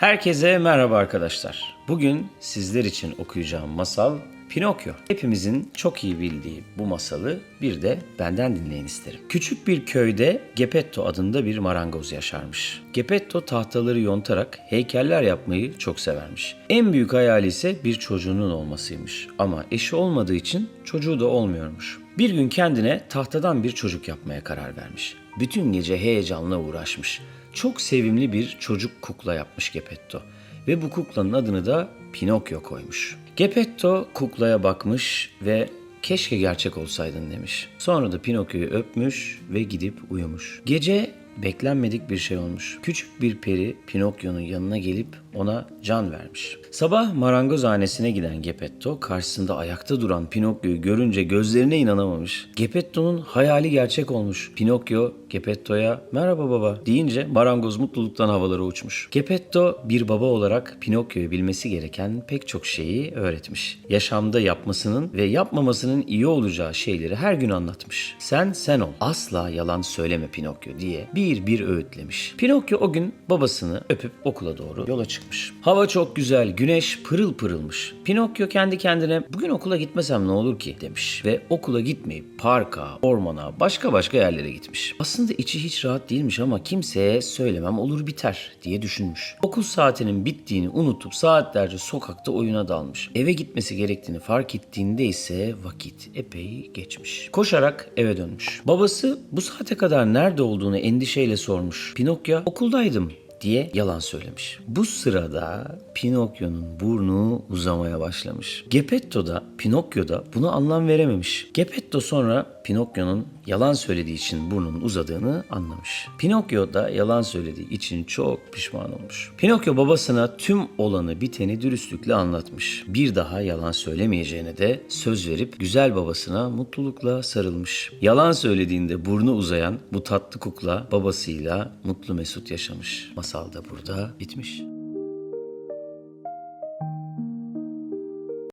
Herkese merhaba arkadaşlar. Bugün sizler için okuyacağım masal Pinokyo. Hepimizin çok iyi bildiği bu masalı bir de benden dinleyin isterim. Küçük bir köyde Geppetto adında bir marangoz yaşarmış. Geppetto tahtaları yontarak heykeller yapmayı çok severmiş. En büyük hayali ise bir çocuğunun olmasıymış. Ama eşi olmadığı için çocuğu da olmuyormuş. Bir gün kendine tahtadan bir çocuk yapmaya karar vermiş. Bütün gece heyecanla uğraşmış. Çok sevimli bir çocuk kukla yapmış Geppetto ve bu kuklanın adını da Pinokyo koymuş. Geppetto kuklaya bakmış ve keşke gerçek olsaydın demiş. Sonra da Pinokyo'yu öpmüş ve gidip uyumuş. Gece beklenmedik bir şey olmuş. Küçük bir peri Pinokyo'nun yanına gelip ona can vermiş. Sabah marangozhanesine giden Geppetto karşısında ayakta duran Pinokyo'yu görünce gözlerine inanamamış. Geppetto'nun hayali gerçek olmuş. Pinokyo Geppetto'ya merhaba baba deyince marangoz mutluluktan havalara uçmuş. Geppetto bir baba olarak Pinokyo'ya bilmesi gereken pek çok şeyi öğretmiş. Yaşamda yapmasının ve yapmamasının iyi olacağı şeyleri her gün anlatmış. Sen sen ol. Asla yalan söyleme Pinokyo diye bir bir öğütlemiş. Pinokyo o gün babasını öpüp okula doğru yola çıkmış. Hava çok güzel, güneş pırıl pırılmış. Pinokyo kendi kendine bugün okula gitmesem ne olur ki demiş ve okula gitmeyip parka, ormana, başka başka yerlere gitmiş. Aslında içi hiç rahat değilmiş ama kimseye söylemem olur biter diye düşünmüş. Okul saatinin bittiğini unutup saatlerce sokakta oyuna dalmış. Eve gitmesi gerektiğini fark ettiğinde ise vakit epey geçmiş. Koşarak eve dönmüş. Babası bu saate kadar nerede olduğunu endişeyle sormuş. Pinokyo okuldaydım diye yalan söylemiş. Bu sırada Pinokyo'nun burnu uzamaya başlamış. Geppetto da Pinokyo da buna anlam verememiş. Geppetto sonra Pinokyo'nun yalan söylediği için burnunun uzadığını anlamış. Pinokyo da yalan söylediği için çok pişman olmuş. Pinokyo babasına tüm olanı biteni dürüstlükle anlatmış. Bir daha yalan söylemeyeceğine de söz verip güzel babasına mutlulukla sarılmış. Yalan söylediğinde burnu uzayan bu tatlı kukla babasıyla mutlu mesut yaşamış. Masal da burada bitmiş.